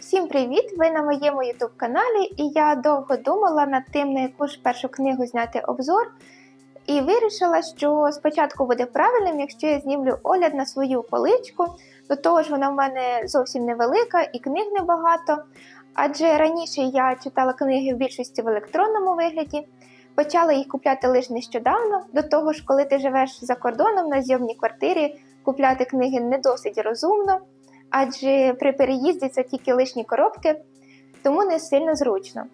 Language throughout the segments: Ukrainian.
Всім привіт! Ви на моєму YouTube каналі, і я довго думала над тим, на яку ж першу книгу зняти обзор. І вирішила, що спочатку буде правильним, якщо я знімлю огляд на свою поличку. До того ж, вона в мене зовсім невелика і книг небагато. Адже раніше я читала книги в більшості в електронному вигляді, почала їх купляти лише нещодавно. До того ж, коли ти живеш за кордоном на зйомній квартирі, купляти книги не досить розумно адже при переїзді це тільки лишні коробки, тому не сильно зручно.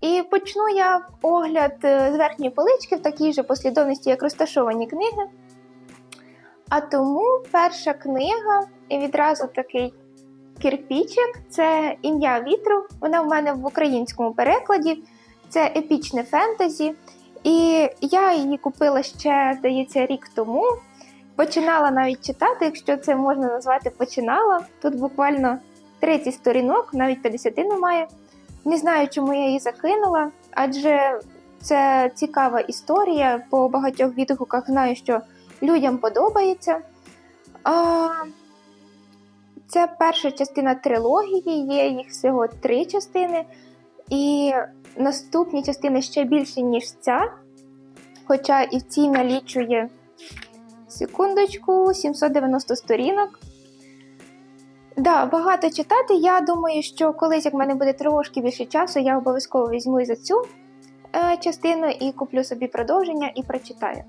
І почну я огляд е, з верхньої полички в такій же послідовності, як розташовані книги. А тому перша книга і відразу такий Кірпічик це ім'я вітру. Вона в мене в українському перекладі. Це епічне фентезі. І я її купила ще, здається, рік тому. Починала навіть читати, якщо це можна назвати починала. Тут буквально 30 сторінок, навіть 50 немає. Не знаю, чому я її закинула, адже це цікава історія. По багатьох відгуках знаю, що людям подобається. Це перша частина трилогії, є їх всього три частини, і наступні частини ще більше, ніж ця. Хоча і в цій налічує секундочку, 790 сторінок. Да, багато читати. Я думаю, що колись, як в мене буде трошки більше часу, я обов'язково візьму і за цю е, частину і куплю собі продовження і прочитаю.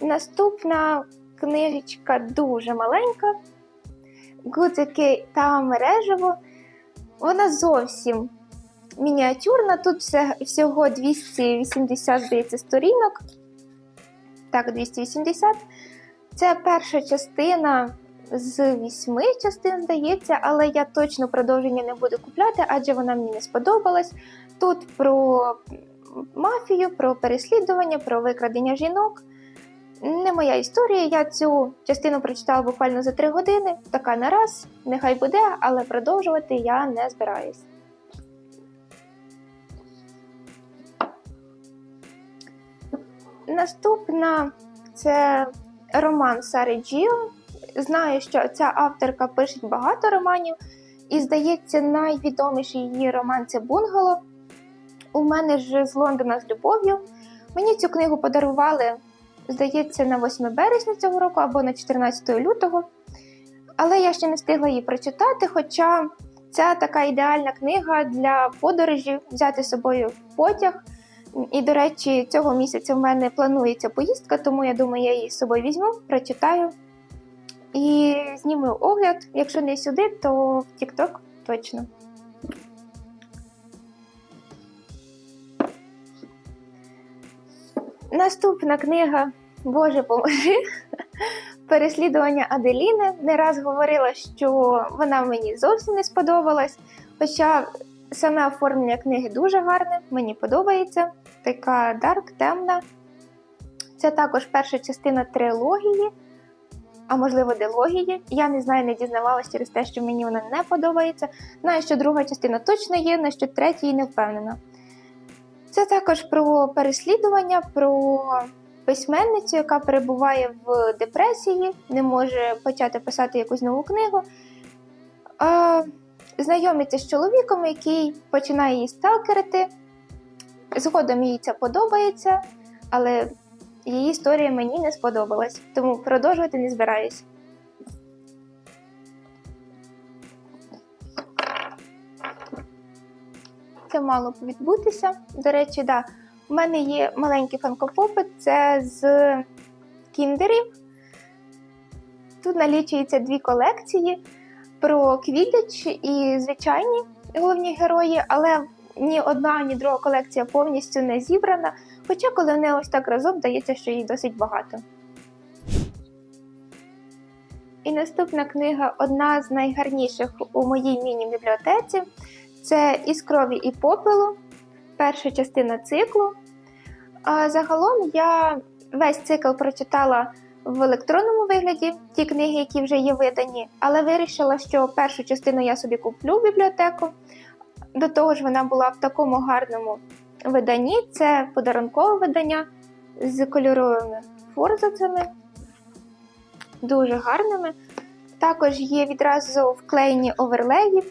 Наступна книжечка дуже маленька. Гудзики та мережево. Вона зовсім мініатюрна. Тут всього 280, здається, сторінок. Так, 280. Це перша частина з вісьми частин, здається, але я точно продовження не буду купляти, адже вона мені не сподобалась. Тут про мафію, про переслідування, про викрадення жінок не моя історія. Я цю частину прочитала буквально за три години. Така на раз, нехай буде, але продовжувати я не збираюсь. Наступна це роман Сари Джіо. Знаю, що ця авторка пише багато романів, і, здається, найвідоміший її роман це Бунгало. У мене ж з Лондона з любов'ю. Мені цю книгу подарували здається, на 8 березня цього року або на 14 лютого. Але я ще не встигла її прочитати, хоча ця така ідеальна книга для подорожі взяти з собою потяг. І, до речі, цього місяця в мене планується поїздка, тому я думаю, я її з собою візьму, прочитаю і зніму огляд. Якщо не сюди, то в TikTok точно. Наступна книга Боже поможи. Переслідування Аделіни. Не раз говорила, що вона мені зовсім не сподобалась. Хоча саме оформлення книги дуже гарне, мені подобається. Така дарк, темна. Це також перша частина трилогії, а можливо, дилогії. Я не знаю, не дізнавалася через те, що мені вона не подобається. Знаю, що друга частина точно є, на що третій не впевнена. Це також про переслідування, про письменницю, яка перебуває в депресії, не може почати писати якусь нову книгу. А, Знайомиться з чоловіком, який починає її сталкерити. Згодом їй це подобається, але її історія мені не сподобалась, тому продовжувати не збираюсь. Це мало б відбутися. До речі, да, у мене є маленький фанкопопит, це з кіндерів. Тут налічується дві колекції про квідич і звичайні головні герої, але ні одна, ні друга колекція повністю не зібрана. Хоча, коли вони ось так разом, здається, що їх досить багато. І наступна книга одна з найгарніших у моїй міні-бібліотеці. Це із крові і попелу, перша частина циклу. Загалом я весь цикл прочитала в електронному вигляді, ті книги, які вже є видані, але вирішила, що першу частину я собі куплю в бібліотеку, До того ж, вона була в такому гарному виданні. Це подарункове видання з кольоровими форзацями, дуже гарними. Також є відразу вклеєні оверлеї,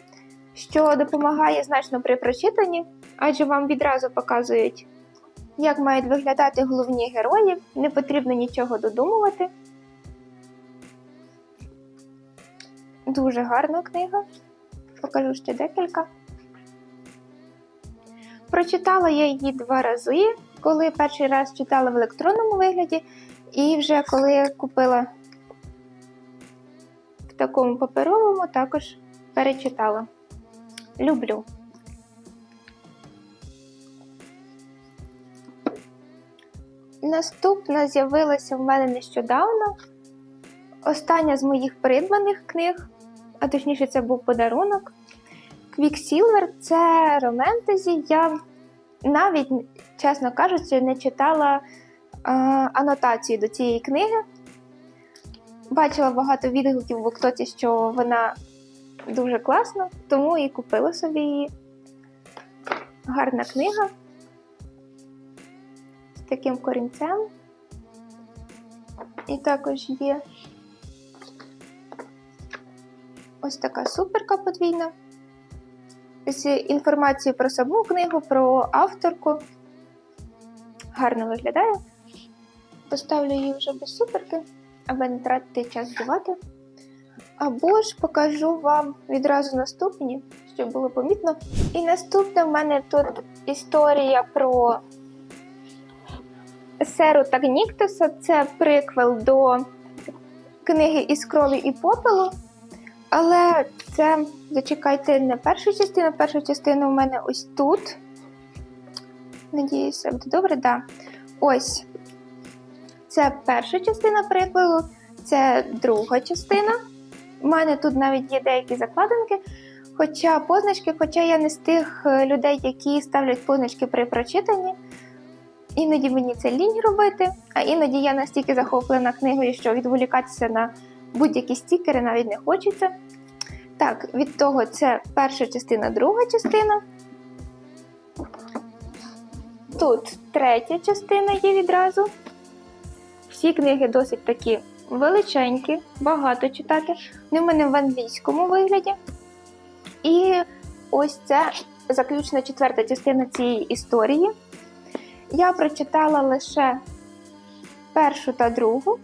що допомагає значно при прочитанні, адже вам відразу показують, як мають виглядати головні герої, не потрібно нічого додумувати. Дуже гарна книга. Покажу ще декілька. Прочитала я її два рази, коли перший раз читала в електронному вигляді, і вже коли купила в такому паперовому, також перечитала. Люблю. Наступна з'явилася в мене нещодавно. Остання з моїх придбаних книг, а точніше, це був подарунок. Квіксілвер це романтезі. Я навіть, чесно кажучи, не читала е, анотацію до цієї книги. Бачила багато відгуків в Октоці, що вона дуже класна, тому і купила собі її. Гарна книга таким корінцем. І також є ось така суперка подвійна. З інформацією про саму книгу, про авторку. Гарно виглядає. Поставлю її вже без суперки, аби не тратити час дівати. Або ж покажу вам відразу наступні, щоб було помітно. І наступне в мене тут історія про Серу Тагніктуса. Це приквел до книги із крові і попелу. Але це, зачекайте, не перша частина. Перша частина у мене ось тут. Надіюся, буде добре, так. Да. Ось. Це перша частина прикладу, це друга частина. У мене тут навіть є деякі закладинки, хоча позначки, хоча я не з тих людей, які ставлять позначки при прочитанні. Іноді мені це лінь робити, а іноді я настільки захоплена книгою, що відволікатися на будь-які стікери навіть не хочеться. Так, від того це перша частина, друга частина. Тут третя частина є відразу. Всі книги досить такі величенькі, багато читати. Вони в мене в англійському вигляді. І ось це заключна четверта частина цієї історії. Я прочитала лише першу та другу.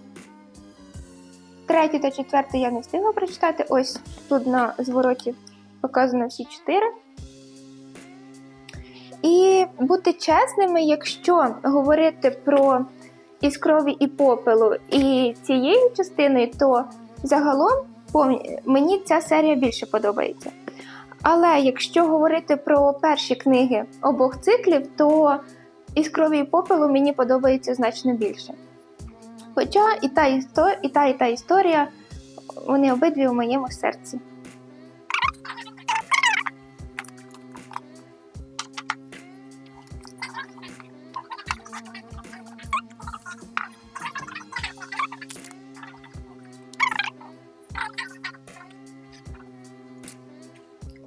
Третю та четверту я не встигла прочитати. Ось тут на звороті показано всі чотири. І бути чесними, якщо говорити про із крові і попелу і цією частиною, то загалом мені ця серія більше подобається. Але якщо говорити про перші книги обох циклів, то із крові і попелу мені подобається значно більше. Хоча і та, і та, і та, і та історія, вони обидві у моєму серці.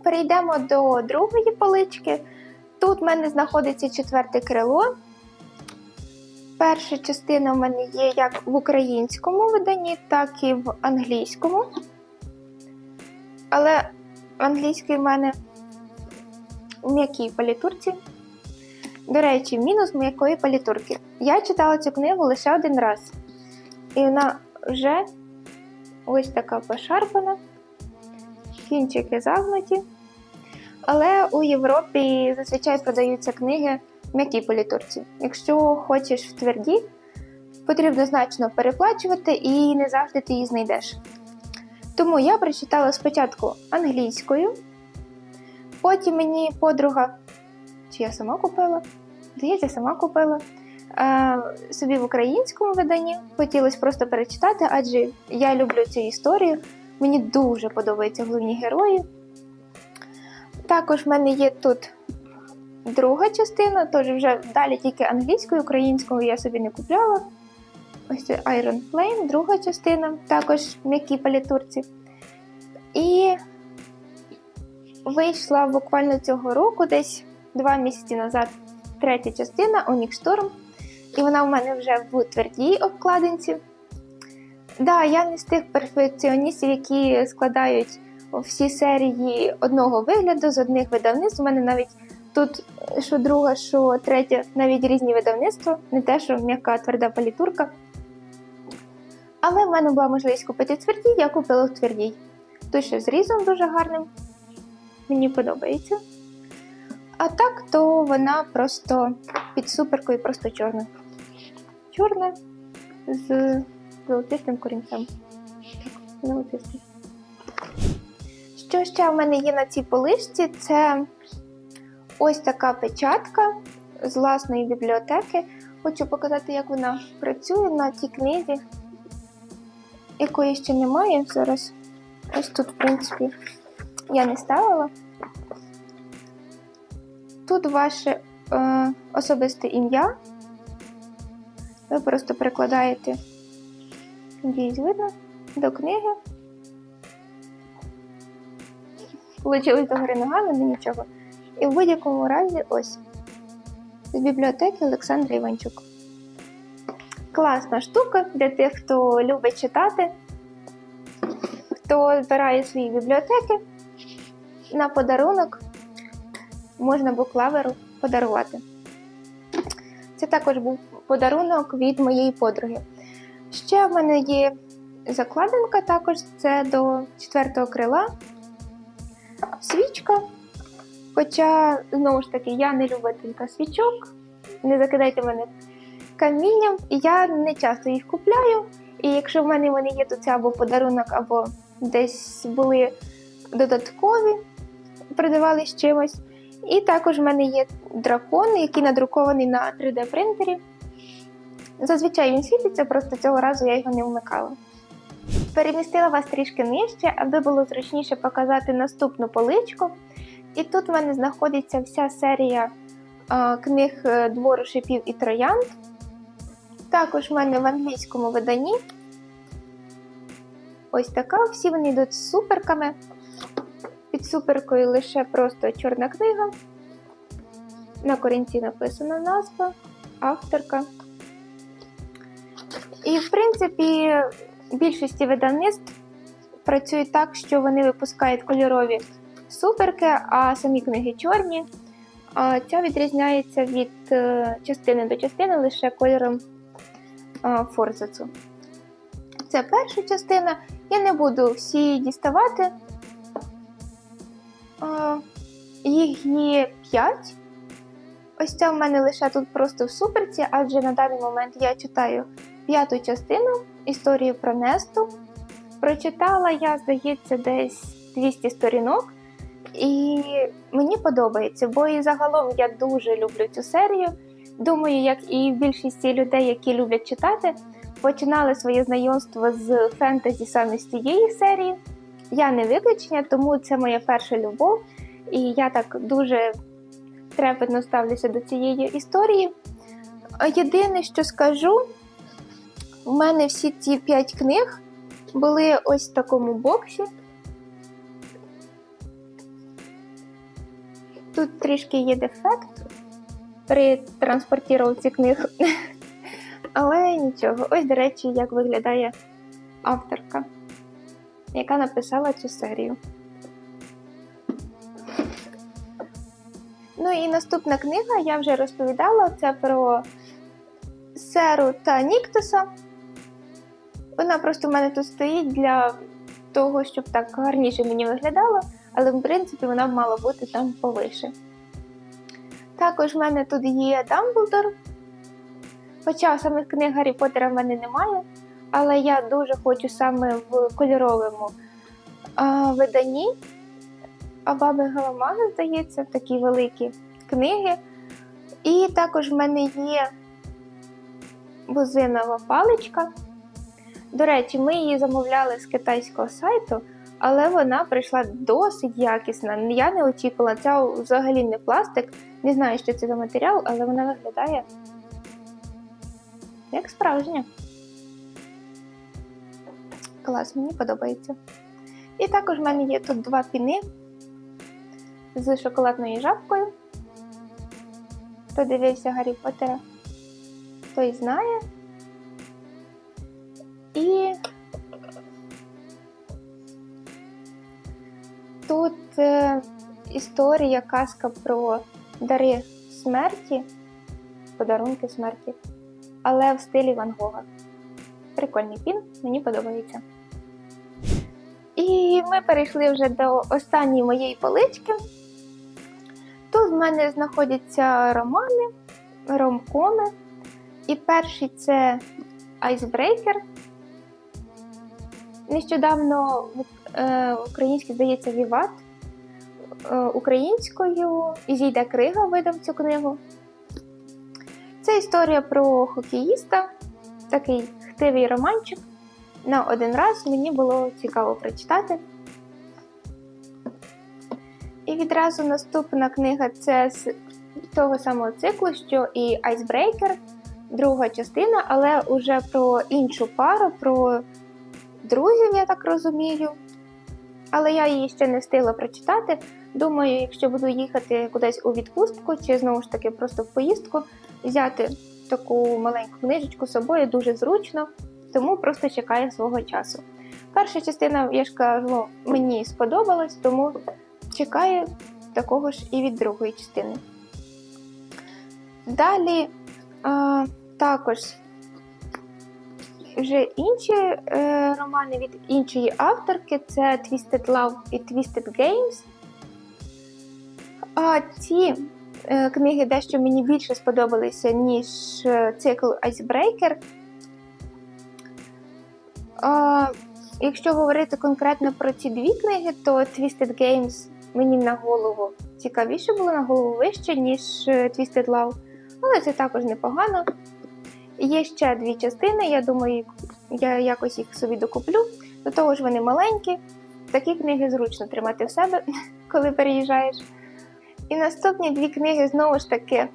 Перейдемо до другої полички. Тут в мене знаходиться четверте крило. Перша частина в мене є як в українському виданні, так і в англійському. Але англійський в мене в м'якій палітурці. До речі, мінус м'якої палітурки. Я читала цю книгу лише один раз. І вона вже ось така пошарпана, кінчики загнуті. Але у Європі зазвичай продаються книги в м'якій політурці. Якщо хочеш в тверді, потрібно значно переплачувати і не завжди ти її знайдеш. Тому я прочитала спочатку англійською, потім мені подруга, чи я сама купила? Здається, сама купила. Собі в українському виданні хотілося просто перечитати, адже я люблю цю історію. Мені дуже подобаються головні герої. Також в мене є тут друга частина, тож вже далі тільки англійською, українською я собі не купляла. Ось це Iron Flame, друга частина, також в м'якій палітурці. І вийшла буквально цього року, десь два місяці назад, третя частина Storm. І вона в мене вже в твердій обкладинці. Да, я не з тих перфекціоністів, які складають всі серії одного вигляду з одних видавництв. У мене навіть тут що друга, що третя, навіть різні видавництва, не те, що м'яка тверда палітурка. Але в мене була можливість купити в твердій, я купила в твердій. Тут ще з різом дуже гарним. Мені подобається. А так, то вона просто під суперкою, просто чорна. Чорна з золотистим корінцем. Золотистим. Що ще в мене є на цій полишці? Це ось така печатка з власної бібліотеки. Хочу показати, як вона працює на цій книзі, якої ще немає зараз. Ось тут, в принципі, я не ставила. Тут ваше е, особисте ім'я. Ви просто прикладаєте, надіюсь, видно, до книги. Получилось до гори ногами, але нічого. І в будь-якому разі ось з бібліотеки Олександра Іванчук. Класна штука для тих, хто любить читати, хто збирає свої бібліотеки на подарунок можна буклаверу подарувати. Це також був подарунок від моєї подруги. Ще в мене є закладинка, також це до четвертого крила. Свічка. Хоча, знову ж таки, я не любителька свічок, не закидайте мене камінням, я не часто їх купляю. І якщо в мене вони є, то це або подарунок, або десь були додаткові, продавали з чимось. І також в мене є дракон, який надрукований на 3D-принтері. Зазвичай він світиться, просто цього разу я його не вмикала. Перемістила вас трішки нижче, аби було зручніше показати наступну поличку. І тут в мене знаходиться вся серія а, книг е, двору шипів і троянд. Також в мене в англійському виданні. Ось така. Всі вони йдуть з суперками. Під суперкою лише просто чорна книга. На корінці написана назва, авторка. І, в принципі, більшості видавництв працюють так, що вони випускають кольорові суперки, а самі книги чорні. Ця відрізняється від е, частини до частини лише кольором е, форзацу. Це перша частина. Я не буду всі діставати. Їх є 5. Ось це в мене лише тут просто в суперці, адже на даний момент я читаю п'яту частину історії про Несту. Прочитала я, здається, десь 200 сторінок. І мені подобається, бо і загалом я дуже люблю цю серію. Думаю, як і більшість людей, які люблять читати, починали своє знайомство з фентезі саме з цієї серії. Я не виключення, тому це моя перша любов, і я так дуже трепетно ставлюся до цієї історії. Єдине, що скажу, у мене всі ці п'ять книг були ось в такому боксі. Тут трішки є дефект при транспортіровці книг, але нічого. Ось, до речі, як виглядає авторка, яка написала цю серію. Ну і наступна книга, я вже розповідала, це про Серу та Ніктуса. Вона просто в мене тут стоїть для того, щоб так гарніше мені виглядало, але в принципі вона б мала бути там повише. Також в мене тут є Дамблдор. Хоча самих книг Гаррі Поттера в мене немає, але я дуже хочу саме в кольоровому а, виданні. А баби Галамага, здається, такі великі книги. І також в мене є бузинова паличка. До речі, ми її замовляли з китайського сайту, але вона прийшла досить якісна. Я не очікувала, це взагалі не пластик. Не знаю, що це за матеріал, але вона виглядає як справжня. Клас, мені подобається. І також в мене є тут два піни. з шоколадною жабкою. Хто дивився Гаррі Поттера, той знає. Історія, казка про дари смерті, подарунки смерті, але в стилі Ван Гога. Прикольний пін, мені подобається. І ми перейшли вже до останньої моєї полички. Тут в мене знаходяться романи, ромкоми. І перший це Icebreaker. Нещодавно в е, українській, здається, Віват. Е, українською Ізійда Крига видав цю книгу. Це історія про хокеїста, такий хтивий романчик. На один раз мені було цікаво прочитати. І відразу наступна книга це з того самого циклу, що і Icebreaker, друга частина, але уже про іншу пару, про друзів, я так розумію. Але я її ще не встигла прочитати. Думаю, якщо буду їхати кудись у відпустку, чи знову ж таки просто в поїздку, взяти таку маленьку книжечку з собою дуже зручно, тому просто чекаю свого часу. Перша частина, я ж кажу, мені сподобалась, тому чекаю такого ж і від другої частини. Далі а, також вже інші е, романи від іншої авторки це Twisted Love і Twisted Games. А ці е, книги дещо мені більше сподобалися, ніж е, цикл Icebreaker. А, якщо говорити конкретно про ці дві книги, то Twisted Games мені на голову цікавіше було, на голову вище, ніж е, Twisted Love. Але це також непогано. Є ще дві частини, я думаю, я якось їх собі докуплю. До того ж, вони маленькі. Такі книги зручно тримати в себе, коли переїжджаєш. І наступні дві книги знову ж таки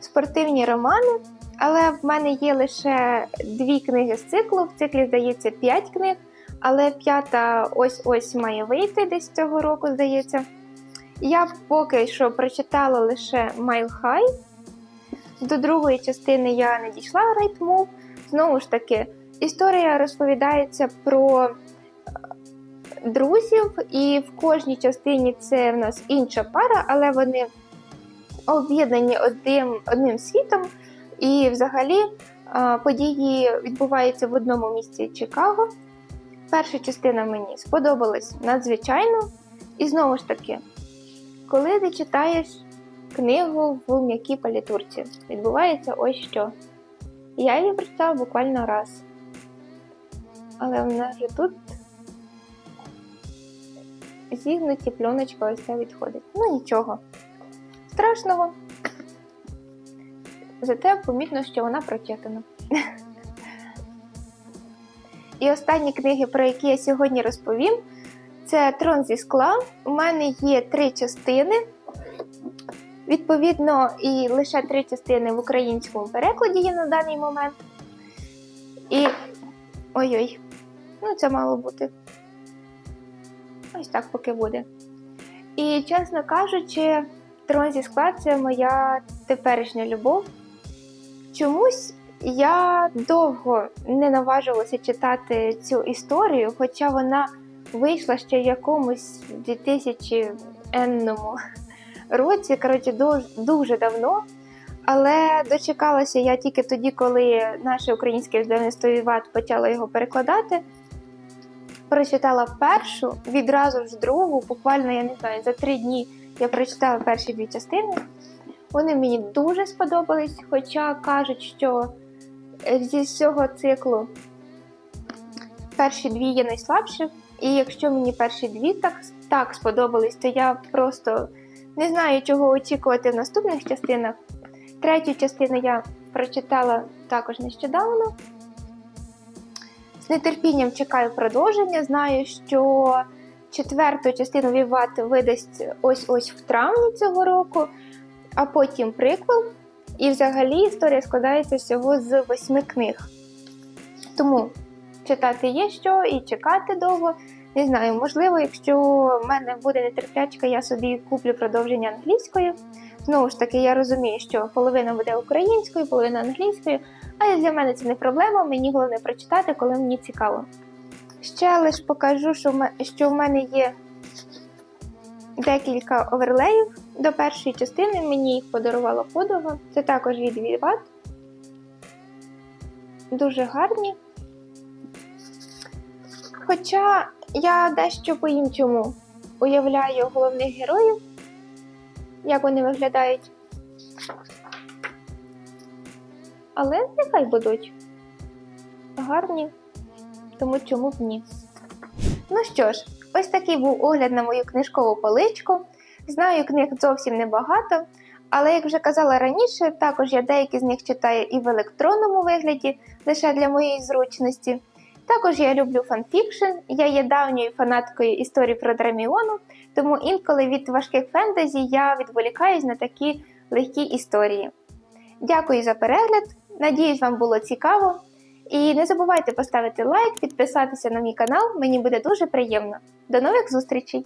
спортивні романи. Але в мене є лише дві книги з циклу. В циклі, здається, п'ять книг, але п'ята ось-ось має вийти десь цього року, здається. Я поки що прочитала лише Mile High. До другої частини я не дійшла Move. Знову ж таки, історія розповідається про друзів, і в кожній частині це в нас інша пара, але вони об'єднані одним, одним світом. І взагалі події відбуваються в одному місті Чикаго. Перша частина мені сподобалась надзвичайно. І знову ж таки, коли ти читаєш книгу в м'якій палітурці, відбувається ось що. Я її прочитала буквально раз. Але в мене вже тут зігнуті пленочка ось ця відходить. Ну нічого. Страшного. Зате помітно, що вона прочитана. І останні книги, про які я сьогодні розповім, це Трон зі скла. У мене є три частини. Відповідно, і лише три частини в українському перекладі є на даний момент. І. Ой-ой, ну це мало бути. Ось так поки буде. І, чесно кажучи, Трон зі скла це моя теперішня любов. Чомусь я довго не наважувалася читати цю історію, хоча вона вийшла ще в якомусь 2000 енному році, коротше, дуже, давно. Але дочекалася я тільки тоді, коли наше українське видавництво Віват почало його перекладати. Прочитала першу, відразу ж другу, буквально, я не знаю, за три дні я прочитала перші дві частини. Вони мені дуже сподобались, хоча кажуть, що зі всього циклу перші дві є найслабші. І якщо мені перші дві так, так сподобались, то я просто не знаю, чого очікувати в наступних частинах. Третю частину я прочитала також нещодавно. З нетерпінням чекаю продовження. Знаю, що четверту частину Віват видасть ось-ось в травні цього року, а потім приквел. І взагалі історія складається всього з восьми книг. Тому читати є що і чекати довго. Не знаю, можливо, якщо в мене буде нетерплячка, я собі куплю продовження англійською. Знову ж таки, я розумію, що половина буде українською, половина англійською, але для мене це не проблема. Мені головне прочитати, коли мені цікаво. Ще лише покажу, що в мене є декілька оверлеїв до першої частини. Мені їх подарувала подруга. Це також від Vivat. Дуже гарні. Хоча я дещо по-іншому уявляю головних героїв, як вони виглядають. Але нехай будуть гарні, тому чому б ні. Ну що ж, ось такий був огляд на мою книжкову поличку. Знаю, книг зовсім небагато, але як вже казала раніше, також я деякі з них читаю і в електронному вигляді, лише для моєї зручності. Також я люблю фанфікшн, я є давньою фанаткою історії про Драміону, тому інколи від важких фентезі я відволікаюсь на такі легкі історії. Дякую за перегляд, надіюсь, вам було цікаво. І не забувайте поставити лайк, підписатися на мій канал, мені буде дуже приємно. До нових зустрічей!